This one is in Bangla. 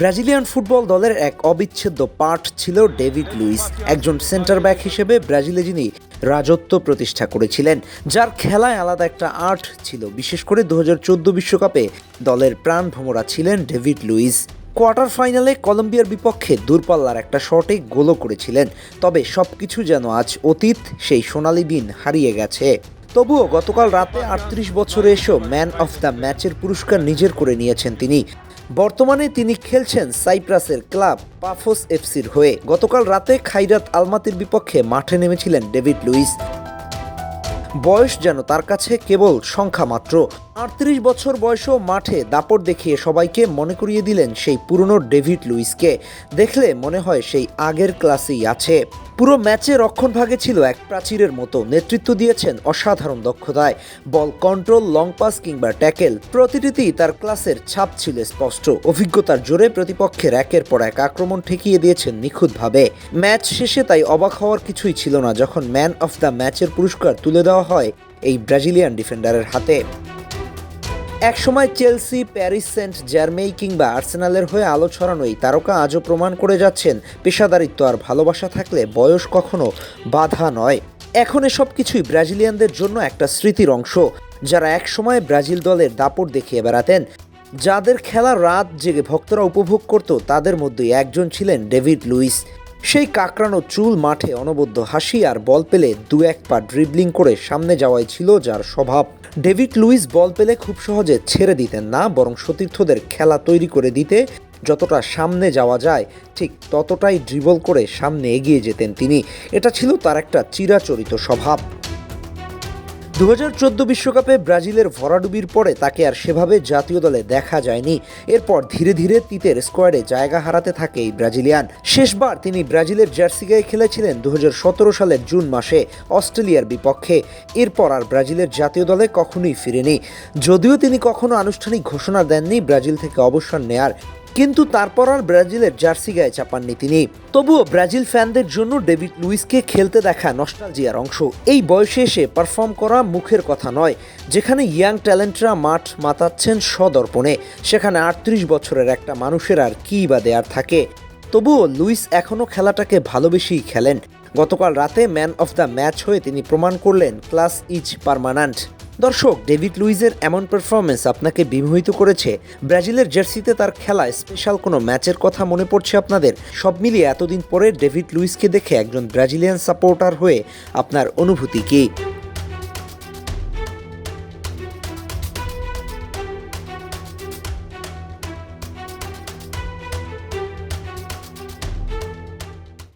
ব্রাজিলিয়ান ফুটবল দলের এক অবিচ্ছেদ্য পার্ট ছিল ডেভিড লুইস, একজন সেন্টার ব্যাক হিসেবে ব্রাজিলে যিনি রাজত্ব প্রতিষ্ঠা করেছিলেন, যার খেলায় আলাদা একটা আর্ট ছিল। বিশেষ করে দু বিশ্বকাপে দলের প্রাণ ভ্রমরা ছিলেন ডেভিড লুইস। কোয়ার্টার ফাইনালে কলম্বিয়ার বিপক্ষে দূরপাল্লার একটা শটে গোলও করেছিলেন, তবে সবকিছু যেন আজ অতীত, সেই সোনালি দিন হারিয়ে গেছে। তবুও গতকাল রাতে আটত্রিশ বছরে এসেও ম্যান অফ দ্য ম্যাচের পুরস্কার নিজের করে নিয়েছেন তিনি। বর্তমানে তিনি খেলছেন সাইপ্রাসের ক্লাব পাফোস এফসির হয়ে। গতকাল রাতে খাইরাত আলমাতির বিপক্ষে মাঠে নেমেছিলেন ডেভিড লুইস। বয়স যেন তার কাছে কেবল সংখ্যা মাত্র। আটত্রিশ বছর বয়সেও মাঠে দাপট দেখিয়ে সবাইকে মনে করিয়ে দিলেন সেই পুরনো ডেভিড লুইসকে। দেখলে মনে হয় সেই আগের ক্লাসেই আছে। পুরো ম্যাচে রক্ষণভাগে ছিল এক প্রাচীরের মতো নেতৃত্ব দিয়েছেন অসাধারণ দক্ষতায়। বল কন্ট্রোল, লং পাস কিংবা ট্যাকেল প্রতিটিতেই তার ক্লাসের ছাপ ছিল স্পষ্ট। অভিজ্ঞতার জোরে প্রতিপক্ষের একের পর এক আক্রমণ ঠেকিয়ে দিয়েছেন নিখুঁতভাবে। ম্যাচ শেষে তাই অবাক হওয়ার কিছুই ছিল না যখন ম্যান অফ দ্য ম্যাচের পুরস্কার তুলে দেওয়া হয় এই ব্রাজিলিয়ান ডিফেন্ডারের হাতে। একসময় চেলসি, প্যারিস সেন্ট জার্মেই কিংবা আর্সেনালের হয়ে আলো ছড়ানো এই তারকা আজও প্রমাণ করে যাচ্ছেন, পেশাদারিত্ব আর ভালোবাসা থাকলে বয়স কখনো বাধা নয়। এখন এসব কিছুই ব্রাজিলিয়ানদের জন্য একটা স্মৃতির অংশ, যারা একসময় ব্রাজিল দলের দাপট দেখিয়ে বেড়াতেন। যাদের খেলা রাত জেগে ভক্তরা উপভোগ করত, তাদের মধ্যেই একজন ছিলেন ডেভিড লুইস। সেই কাকরানো চুল মাঠে অনবদ্য হাসি আর বল পেলে দু এক পা ড্রিবলিং করে সামনে যাওয়াই ছিল যার স্বভাব। ডেভিড লুইস বল পেলে খুব সহজে ছেড়ে দিতেন না, বরং সতীর্থদের খেলা তৈরি করে দিতে যতটা সামনে যাওয়া যায়, ঠিক ততটাই ড্রিবল করে সামনে এগিয়ে যেতেন তিনি। এটা ছিল তার একটা চিরাচরিত স্বভাব। দু বিশ্বকাপে ব্রাজিলের ভরাডুবির পরে তাকে আর সেভাবে জাতীয় দলে দেখা যায়নি। এরপর ধীরে ধীরে তিতের স্কোয়াডে জায়গা হারাতে থাকে এই ব্রাজিলিয়ান। শেষবার তিনি ব্রাজিলের জার্সি গায়ে খেলেছিলেন দু হাজার সতেরো সালের জুন মাসে অস্ট্রেলিয়ার বিপক্ষে। এরপর আর ব্রাজিলের জাতীয় দলে কখনোই ফিরেনি। যদিও তিনি কখনো আনুষ্ঠানিক ঘোষণা দেননি, ব্রাজিল থেকে অবসর নেয়ার কিন্তু তারপর আর ব্রাজিলের জার্সি গায়ে চাপাননি তিনি। তবুও ব্রাজিল ফ্যানদের জন্য ডেভিড লুইসকে খেলতে দেখা নস্টালজিয়ার অংশ। এই বয়সে এসে পারফর্ম করা মুখের কথা নয়, যেখানে ইয়াং ট্যালেন্টরা মাঠ মাতাচ্ছেন সদর্পণে, সেখানে আটত্রিশ বছরের একটা মানুষের আর কী বা দেয়ার থাকে। তবুও লুইস এখনও খেলাটাকে ভালোবেসেই খেলেন। গতকাল রাতে ম্যান অফ দ্য ম্যাচ হয়ে তিনি প্রমাণ করলেন ক্লাস ইজ পারমানেন্ট। দর্শক, ডেভিড লুইজের এমন পারফরমেন্স আপনাকে বিমোহিত করেছে। ব্রাজিলের জার্সিতে তার খেলা স্পেশাল কোনো ম্যাচের কথা মনে পড়ছে আপনাদের? সব মিলিয়ে এতদিন পরে ডেভিড লুইসকে দেখে একজন ব্রাজিলিয়ান সাপোর্টার হয়ে আপনার অনুভূতি কী?